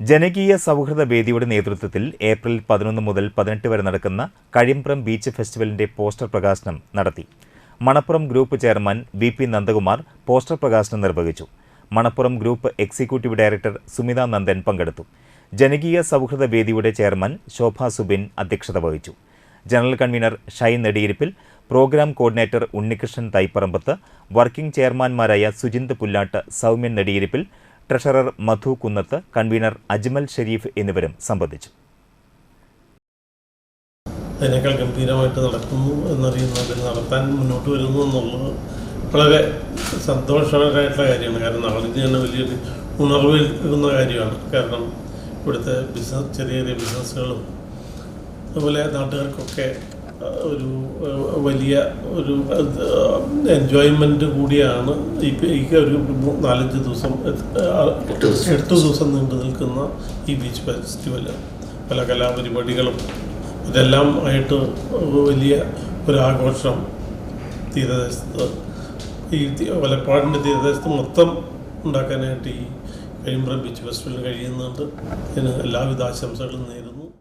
ജനകീയ സൗഹൃദ വേദിയുടെ നേതൃത്വത്തിൽ ഏപ്രിൽ പതിനൊന്ന് മുതൽ പതിനെട്ട് വരെ നടക്കുന്ന കഴിമ്പ്രം ബീച്ച് ഫെസ്റ്റിവലിന്റെ പോസ്റ്റർ പ്രകാശനം നടത്തി. Manappuram group chairman V P Nandakumar poster പ്രകാശനം നിർവഹിച്ചു. Manappuram group executive director Sumitha Nandan പങ്കെടുത്തു. ജനകീയ സൗഹൃദ വേദിയുടെ ചെയർമാൻ ശോഭ സുബിൻ അധ്യക്ഷത വഹിച്ചു. General convener Shine Nediyirippil program coordinator Unnikrishnan Thaiparambath working ചെയർമാൻമാരായ Sujinth Pullatt Soumyan Nediyirippil treasurer Madhu Kunnath convener Ajmal Sherif എന്നിവരും സംബന്ധിച്ചു. അതിനേക്കാൾ ഗംഭീരമായിട്ട് നടക്കുന്നു എന്നറിയുന്നത് നടത്താൻ മുന്നോട്ട് വരുന്നു എന്നുള്ളത് വളരെ സന്തോഷകരമായിട്ടുള്ള കാര്യമാണ്. കാരണം നാടിന് തന്നെ വലിയൊരു ഉണർവ് കാര്യമാണ്. കാരണം ഇവിടുത്തെ ബിസിനസ് ചെറിയ ചെറിയ ബിസിനസ്സുകളും അതുപോലെ നാട്ടുകാർക്കൊക്കെ ഒരു വലിയ ഒരു എൻജോയ്മെന്റ് കൂടിയാണ് ഈ ഒരു നാലഞ്ച് ദിവസം എട്ട് ദിവസം. നീണ്ടു നിൽക്കുന്ന ഈ ബീച്ച് ഫെസ്റ്റിവൽ പല കലാപരിപാടികളും ഇതെല്ലാം ആയിട്ട് വലിയ ഒരു ആഘോഷം തീരദേശത്ത് ഈ വലപ്പാടിന്റെ തീരദേശത്ത് മൊത്തം ഉണ്ടാക്കാനായിട്ട് ഈ കഴിയുമ്പോൾ ബീച്ച് ഫെസ്റ്റിവൽ കഴിയുന്നുണ്ട്. ഇതിന് എല്ലാവിധ ആശംസകളും നേരുന്നു.